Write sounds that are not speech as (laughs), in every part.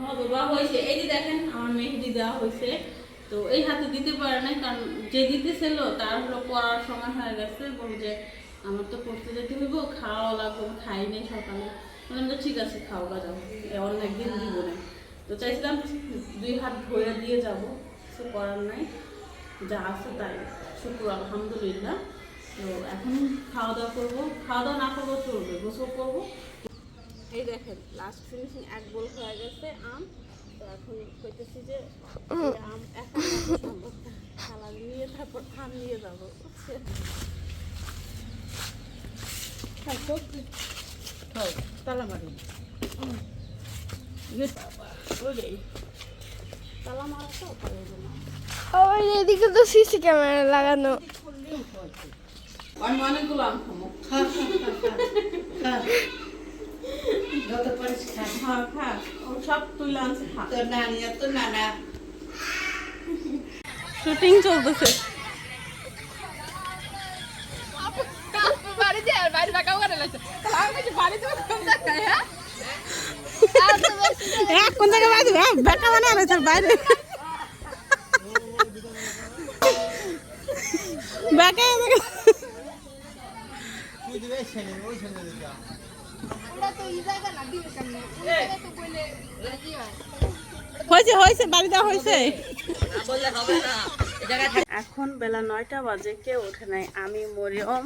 হ্যাঁ বাবা, হয়েছে। এই দেখেন, আমার মেহেদি দেওয়া হয়েছে। তো এই হাতে দিতে পারে না কারণ যে দিতেছিল, তার হলো পড়ার সময় হয়ে গেছে। বল যে, আমার তো পড়তে যেতে হইব খাওয়া লাগবে খাই নাই সকালে। বললাম যে ঠিক আছে খাওয়া যাও। অন্য একদিন দিব না তো চাইছিলাম দুই হাত ধরে দিয়ে যাব, কিছু করার নাই। যা আছে তাই। শুক্র, আলহামদুলিল্লাহ। তো এখন খাওয়া দাওয়া করব। খাওয়া দাওয়া না করব চলবে, গোসল করব। এই দেখেন লাস্ট ফিনিশিং এক বল হয়ে গেছে আম। তো এখন কইতেছি যে আম এখন খালা নিয়ে তারপর আম নিয়ে যাব বুঝছেন? তালা মারি ওই তালা মারা তো ওই এদিকে তো সিসি ক্যামেরা লাগানো। আমি অনেকগুলো আম খাব। যত পারিস খা হ্যাঁ খা ও সব তুলে আনছে খা তোর নানি আর তোর নানা শুটিং চলতেছে এক কোন জায়গায় বাইরে হ্যাঁ বেটা মানে আলো বাইরে বেটা হয়েছে হয়েছে হয়েছে। এখন বেলা নয়টা বাজে, কেউ ওঠে নাই। আমি, মরিয়ম,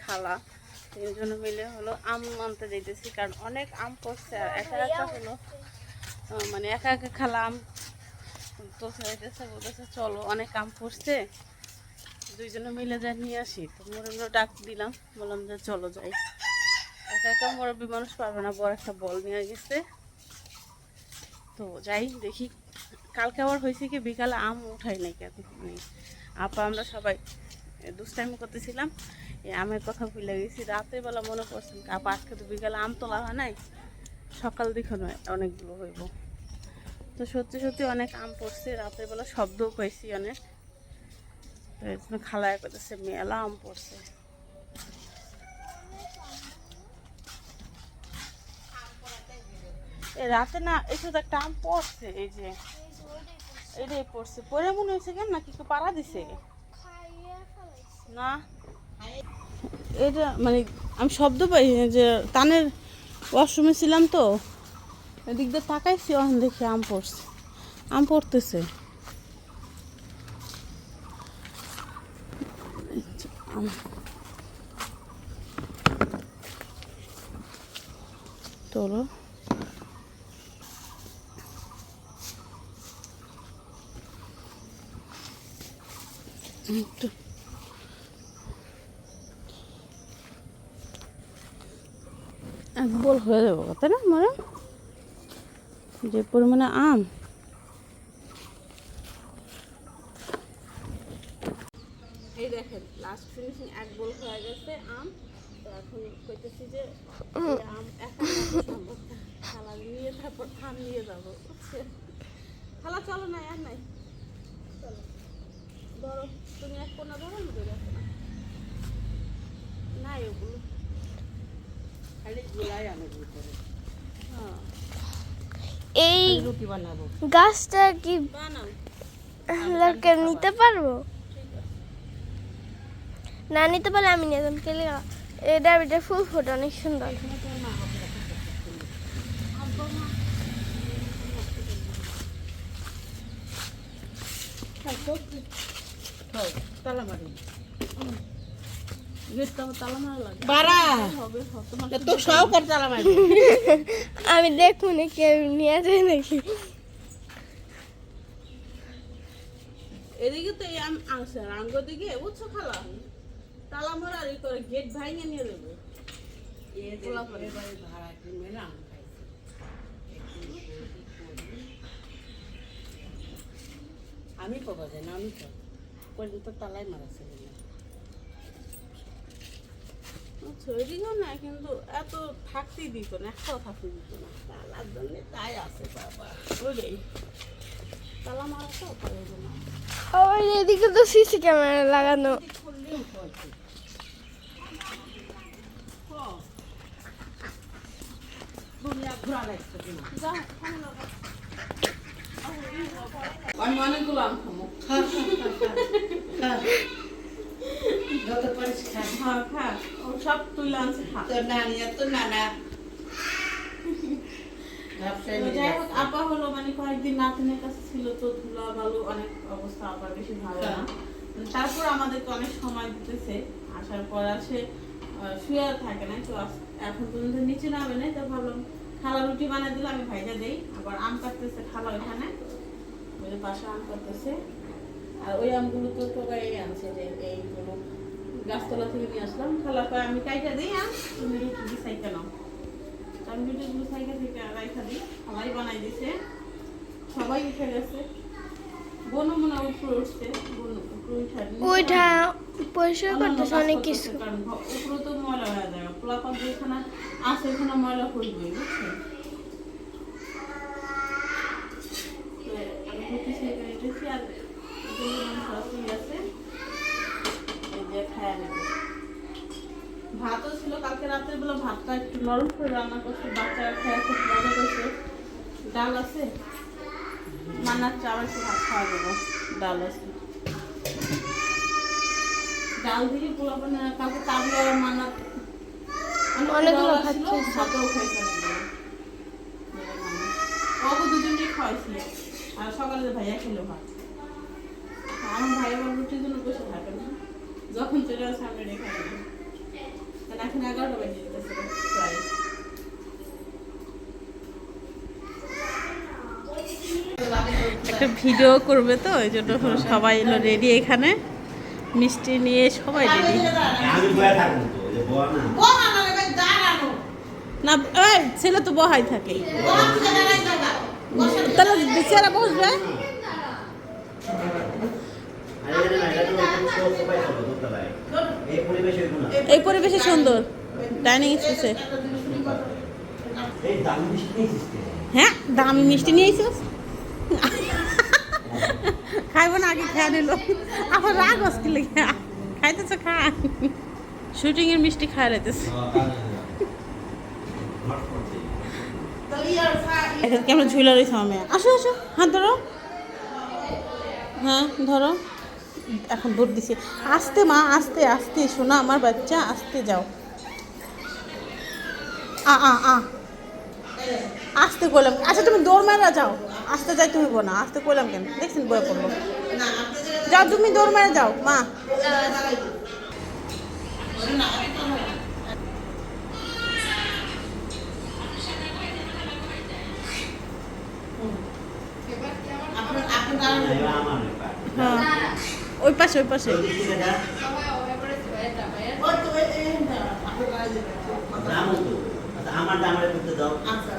খালা, তিনজন মিলে হলো আম আনতে যেতেছি কারণ অনেক আম পড়ছে আর একা একা হলো মানে একা একা খালা আম তো বলতেছে, চলো, অনেক আম পড়ছে। দুইজনে মিলে যা নিয়ে আসি। তো মরিয়ম ডাক দিলাম, বললাম যে চলো যাই। একা একা মুরব্বী মানুষ পারবে না বড় একটা বল নিয়ে গেছে। তো যাই, দেখি কালকে আবার হয়েছে কি, বিকালে আম উঠাই নাই কেন? মানে আপা, আমরা সবাই দুষ্টাইমি করতেছিলাম, এই আমের কথা ভুলে গেছি। রাতের বেলা মনে করছেন আপা, আজকে তো বিকালে আম তোলা হয় নাই, সকাল দিকে নয়, অনেকগুলো হইব। তো সত্যি সত্যি অনেক আম পড়ছে বেলা শব্দও পাইছি অনেক। তো এই জন্য করতেছে মেলা আম পড়ছে। রাতে না এসে তো একটা আম পড়ছে, এই যে, এটাই পড়ছে। পরে মনে হয়েছে কেন নাকি কেউ পাড়া দিছে? না? এটা মানে আমি শব্দ পাই যে, তানের ওয়াশরুমে ছিলাম তো, এদিক দিয়ে তাকাইছি, ওখান দেখি আম পড়ছে। আম পড়তেছে। তোলো একটু হয়ে যাব তাই না মানে যে পরিমাণে আম। এই লাস্ট এক বল আম। তো এখন নিয়ে তারপর আম নিয়ে যাব। না, আর নাই। চলো। ধরো, তুমি এক ধরো কোনা নাই ওগুলো খালি গুলাই আনে ভিতরে হ্যাঁ এই গাছটা কি বানাও। লোকে নিতে পারব? না নিতে পারলে আমি নিয়ে যাব। কেলে এটা এটা ফুল ফুট অনেক সুন্দর। তালা মারি। আমি দেখব না কেউ নিয়ে যায় নাকি? এদিকে তো আম আনছে আর আঙ্গ দিকে বুঝছ খালা? তালা মারা ই করে গেট ভাঙে নিয়ে দেবে আমি পাবো যে না আমি তো কোনদিন তো তালাই মারাছে আচ্ছা এদিকেও না কিন্তু এত থাকতেই দিত না একটাও থাকতে দিত না। তালার জন্য তাই আছে বাবা। ওই তালা মারা তো পারবে না। ওই এদিকে তো সিসি ক্যামেরা লাগানো। আমি অনেকগুলো আম খাব। খা (laughs) যত পারিস হ্যাঁ খা ও সব তুলে আনছে তোর নানি আর তোর নানা। যাই হোক আপা হলো মানে কয়েকদিন নাতনের কাছে ছিল তো ধুলা বালু অনেক অবস্থা আপার বেশি ভালো না। তারপর আমাদেরকে অনেক সময় দিতেছে। আসার পর আসে শুয়ে থাকে না তো এখন পর্যন্ত নিচে নামে নাই তো ভাবলাম খালা রুটি বানিয়ে দিলে আমি ভাইজা দেই। আবার আম কাটতেছে খালা ওখানে ওই পাশে আম কাটতেছে। আর ওই আমগুলো তো টোকাই আনছে যে এইগুলো গাছতলা থেকে নিয়ে আসলাম। খালা কয় আমি কাইটা দিই আম তুমি রুটি দিয়ে সাইকেল নাও। আমি ভিডিওগুলো সাইকেল থেকে রাইখা দিই। সবাই বানাই দিছে। সবাই উঠে গেছে। বোনও মনে উপরে উঠছে। বোন উপরে উঠা ওইটা পরিষ্কার করতেছে কাজ অনেক কিছু। কারণ উপরে তো ময়লা হয়ে যায়। পোলাপান যেখানে আছে ওখানে ময়লা করবে বুঝছেন তো আমি রুটি সাইকেল রেখেছি আর এগুলো আমার শাশুড়ি আছে এই যে খায়া নেবে ভাতও ছিল কালকে রাতের বেলা ভাতটা একটু নরম করে রান্না করছে বাচ্চারা খেয়ে খুব মজা করছে। ডাল আছে? মান্নার চাল ভাত খাওয়া যাব। ডাল আছে। ডাল দিয়ে পোলা মানে কালকে তাবলা অনেকগুলো। ভাতও খাইছে অনেকগুলো। ওকে খাওয়াইছি। আর সকালে ভাইয়া খেলো ভাত। আমার ভাই আবার রুটির জন্য বসে থাকে না। যখন চলে আসে সামনে রেখে কারণ এখন এগারোটা বাজে যেতেছে প্রায়। একটা ভিডিও করবে তো ওই জন্য সবাই এলো রেডি এখানে। মিষ্টি নিয়ে সবাই রেডি। না। ও আমার এবার দাঁড়ানো। না এই, ছেলে তো বহাই থাকে। তাহলে বেচারা বসবে। আর এই পরিবেশে সুন্দর। ডাইনিং স্পেসে। কে? হ্যাঁ দামি মিষ্টি নিয়ে এসেছিস খাইবো না আগে খেয়ে নিল। আবার রাগ আসতে লেগে। খাইতেছ খা শুটিং এর মিষ্টি খাই করতে। এখন কেমন ঝুলে রয়েছে আমি। আসো আসো হাত ধরো। হ্যাঁ ধরো। এখন ভোট দিছে। আসতে মা, আসতে আসতে, শোনা আমার বাচ্চা, আসতে যাও। আ আ আ। আস্তে করলাম আচ্ছা তুমি দৌড় মারা যাও। আসতে যাই তুমি না। আসতে করলাম কেন? দেখছেন বয়ে পড়ল। যাও, তুমি দৌড় মারা যাও। মা আপনি আপনি না, দাঁড়ানো এবার আমার ব্যাপার। হ্যাঁ ওই পাশে ওই পাশে ওই দিক থেকে যা, ওই তো এই এই দাঁড়া আপনি দাঁড়াই যাবেন দামও ওই পাশে আমার দামের করতে দাও। আচ্ছা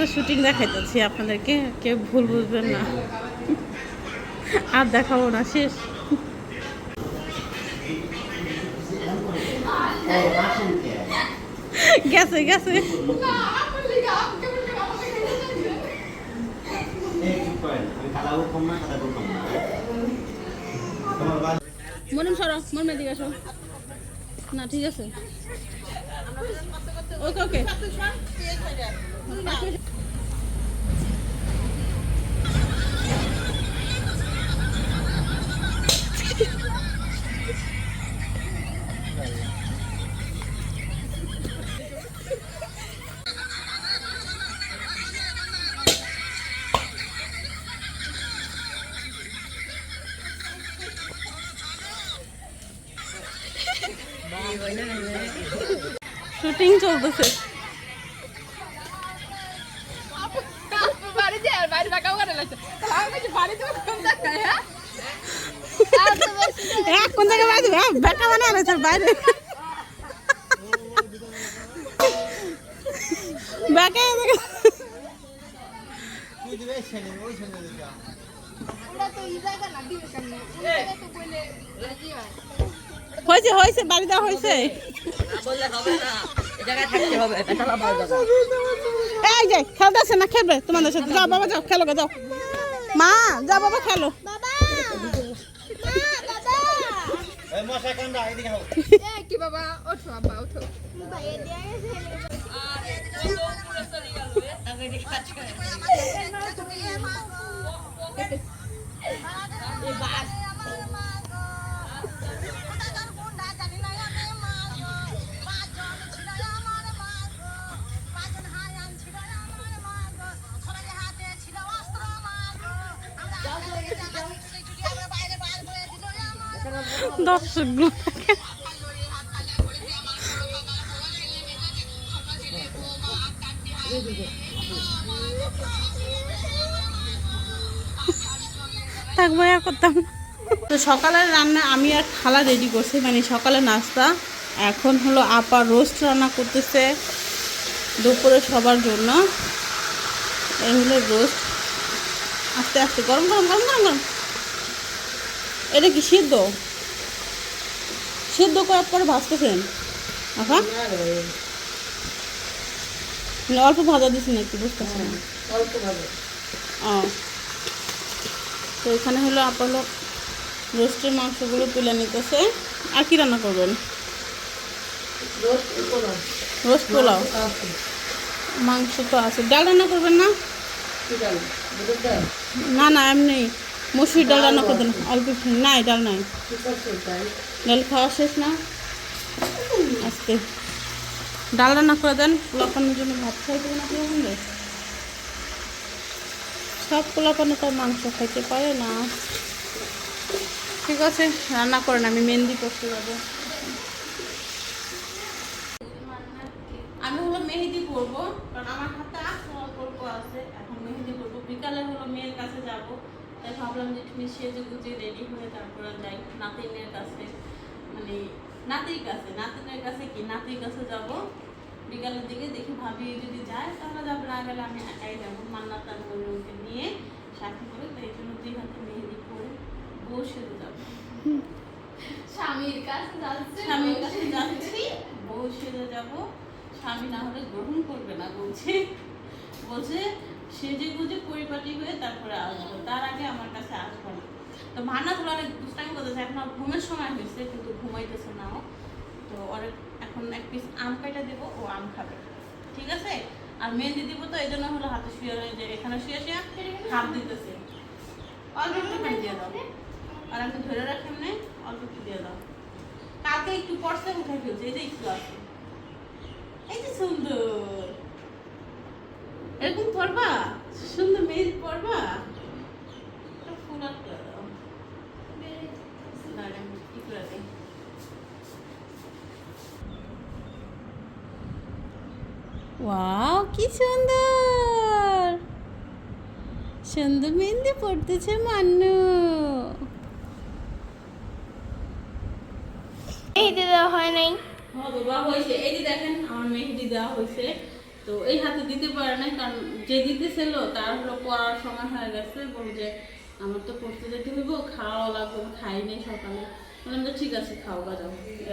আসলে শুটিং দেখাইতেছি আপনাদেরকে। কেউ ভুল বুঝবেন না। আর দেখাবো না, শেষ? গেছে গেছে। মনিম, সরো, মনিমের দিকে আসো। না, ঠিক আছে। ওকে ওকে। শুটিং চলতেছে। হ্যাঁ কোন জায়গায় বাইরে হ্যাঁ বেটা মানে রয়েছে বাইরে। ব্যাকে হয়েছে হয়েছে বাড়ি দেওয়া হয়েছে এই যে খেলতেছে না খেলবে তোমাদের সাথে যাও বাবা যাও খেলো যাও মা যাও বাবা খেলো বাবা মা বাবা মশা কান্দা এদিকে হোক কি বাবা ওঠো আব্বা ওঠো ভাইয়া দর্শক করতাম তো সকালের রান্না আমি আর খালা রেডি করছি মানে সকালে নাস্তা। এখন হলো আপা রোস্ট রান্না করতেছে দুপুরে সবার জন্য। এই হলো রোস্ট আস্তে আস্তে, গরম গরম গরম গরম গরম। এটা কি সিদ্ধ? সিদ্ধ করার পরে ভাজতেছেন মানে অল্প ভাজা দিছি নাকি বুঝতেছেন? অল্প ভাবে ও। তো এখানে হলো আপা হলো রোস্টের মাংসগুলো তুলে নিতেছে। আর কি রান্না করবেন? রোস্ট পোলাও। মাংস তো আছে। ডাল রান্না করবেন না? না না এমনি মুসুর ডাল রান্না করতেন অল্প। নাই ডাল নাই। ডাল খাওয়া শেষ না? আজকে ডাল রান্না করে দেন। পোলাপানের জন্য ভাত খাইতে না বললে সব পোলাপানে তো মাংস খাইতে পারে না। ঠিক আছে, রান্না করেন, আমি মেহেন্দি করতে যাব। আমি হলো মেহেদি করব, কারণ আমার হাতে অল্প অল্প আছে। এখন মেহেদি করব। বিকালে হলো মেয়ের কাছে যাব। তাই ভাবলাম যে তুমি সেজে গুজে রেডি হয়ে তারপরে যাই। নাতিনের কাছে মানে নাতির কাছে নাতিনের কাছে কি? নাতির কাছে যাব। বিকালের দিকে দেখি ভাবি যদি যায় তাহলে যাব। না গেলে আমি একাই যাব। মান্নাত তার মরিয়মকে নিয়ে সাথে করে তাই জন্য দুই হাতে মেহেদি করে বউ সেজে যাব। স্বামীর কাছে যাচ্ছে। স্বামীর কাছে যাচ্ছি বউ সেজে যাব। স্বামী না হলে গ্রহণ করবে না বলছে। বলছে সেজে গুজে পরিপাটি হয়ে তারপরে আসব। তার আগে আমার কাছে আসব না। তো ভান্না ধরো অনেক দুষ্টামি করতেছে। এখন ঘুমের সময় হয়েছে, কিন্তু ঘুমাইতেছে নাও তো ওর এখন এক পিস আম কেটে দেবো, ও আম খাবে। ঠিক আছে? আর মেহেন্দি দিব তো এই জন্য হলো হাতে শুয়ে যে এখানে শুয়ে শুয়ে হাত দিতেছে অল্প একটু খাই দিয়ে দাও। আর আমি ধরে রাখি এমনি, অল্প একটু দিয়ে দাও। কালকে একটু পড়ছে, উঠে ফেলছে এই যে একটু আছে। এই যে সুন্দর। এরকম পড়বা? সুন্দর মেহেদি পড়বা? ফুল। ওয়াও কি সুন্দর! সুন্দর মেহেন্দি পড়তেছে মান্নু। এই দিতে হয় নাই। হ্যাঁ বাবা হয়েছে। এই যে দেখেন আমার মেহেদি দেওয়া হয়েছে। তো এই হাতে দিতে পারে না কারণ যে দিতেছিল তার হলো পড়ার সময় হয়ে গেছে বলব যে আমার তো পড়তে যেতে হইব খাওয়া লাগবে, আমি খাইনি সকালে। বললাম তো ঠিক আছে, খাও বা যাও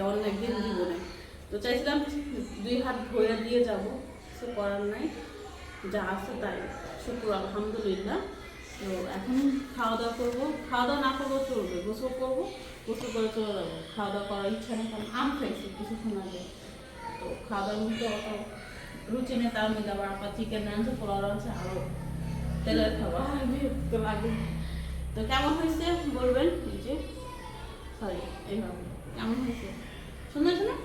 অন্য একদিন দিব না। তো চাইছিলাম দুই হাত ভরে দিয়ে যাব সে করার নাই। যা আছে তাই। শুক্র, আলহামদুলিল্লাহ। তো এখন খাওয়া দাওয়া করব। খাওয়া দাওয়া না করব, চলবে। গোসল করব, গোসল করে চলে যাব। খাওয়া দাওয়া করার ইচ্ছা নেই, কারণ আম খাইছি কিছুক্ষণ আগে। তো খাওয়া দাওয়ার মধ্যে অত তার মধ্যে আবার আপনার চিকেন রাঁধছে পোলাও রাঁধছে আরও তেলের খাবার। বিরক্ত লাগে তো কেমন হয়েছে বলবেন? যে সরি এইভাবে। কেমন হয়েছে? সুন্দর হয়েছে না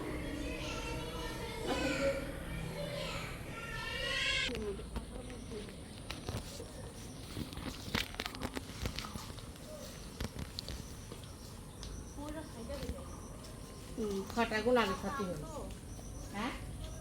গুণ আগে খাতে হবে হ্যাঁ?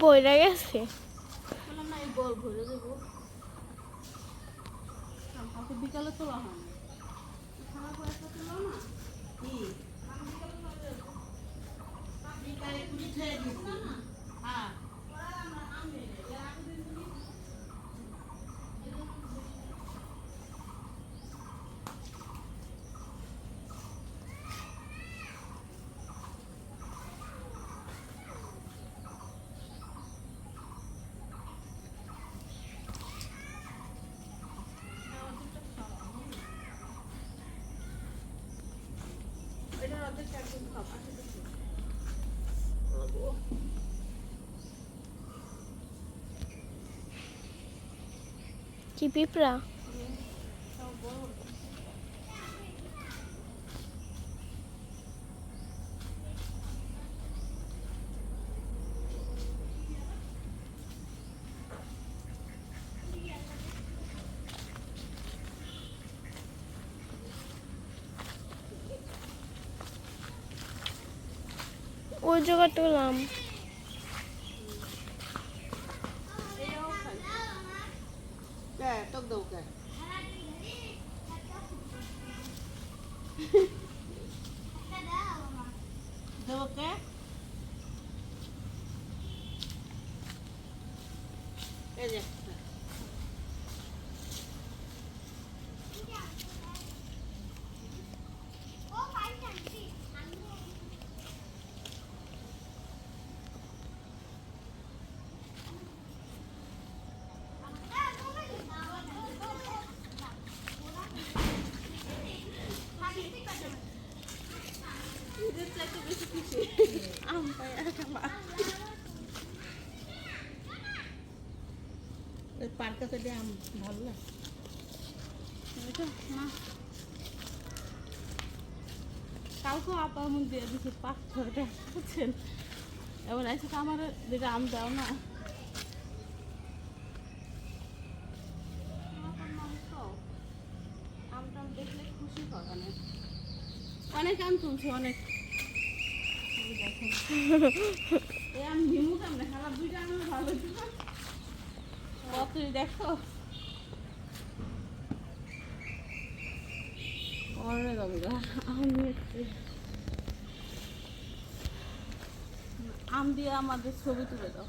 বইরা গেছে। বিকালে তোলা হয় বিকালে কি পিঁপড়া? ওই জায়গা তুলাম কে টক দাও কে দেবো কে এই যে আম পাই একটা মা আম ভালো না কালকে আপার মধ্যে দিয়ে পাঁচ বুঝছেন? এবার এসে তো আমার যেটা আম দাও না। অনেক আম তুলছে, অনেক। দেখেন। এই আম নিমু কেমনে? খারাপ দুইটা আম ভালো কতই দেখো। অনেক আমি দিয়ে আমাদের ছবি তুলে দাও।